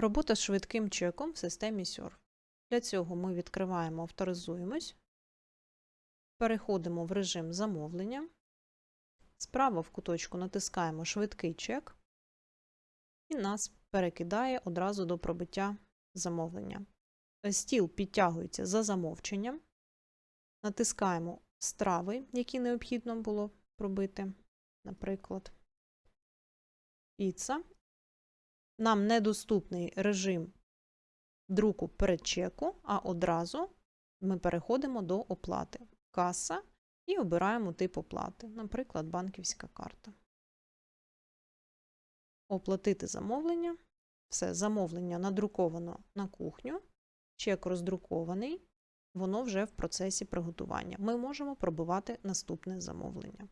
Робота з швидким чеком в системі SURF. Для цього ми відкриваємо авторизуємось, переходимо в режим замовлення. Справа в куточку натискаємо швидкий чек і нас перекидає одразу до пробиття замовлення. Стіл підтягується за замовченням. Натискаємо страви, які необхідно було пробити, наприклад, піца. Нам недоступний режим друку передчеку, а одразу ми переходимо до оплати. Каса і обираємо тип оплати, наприклад, банківська карта. Оплатити замовлення. Все, замовлення надруковано на кухню, чек роздрукований, воно вже в процесі приготування. Ми можемо пробивати наступне замовлення.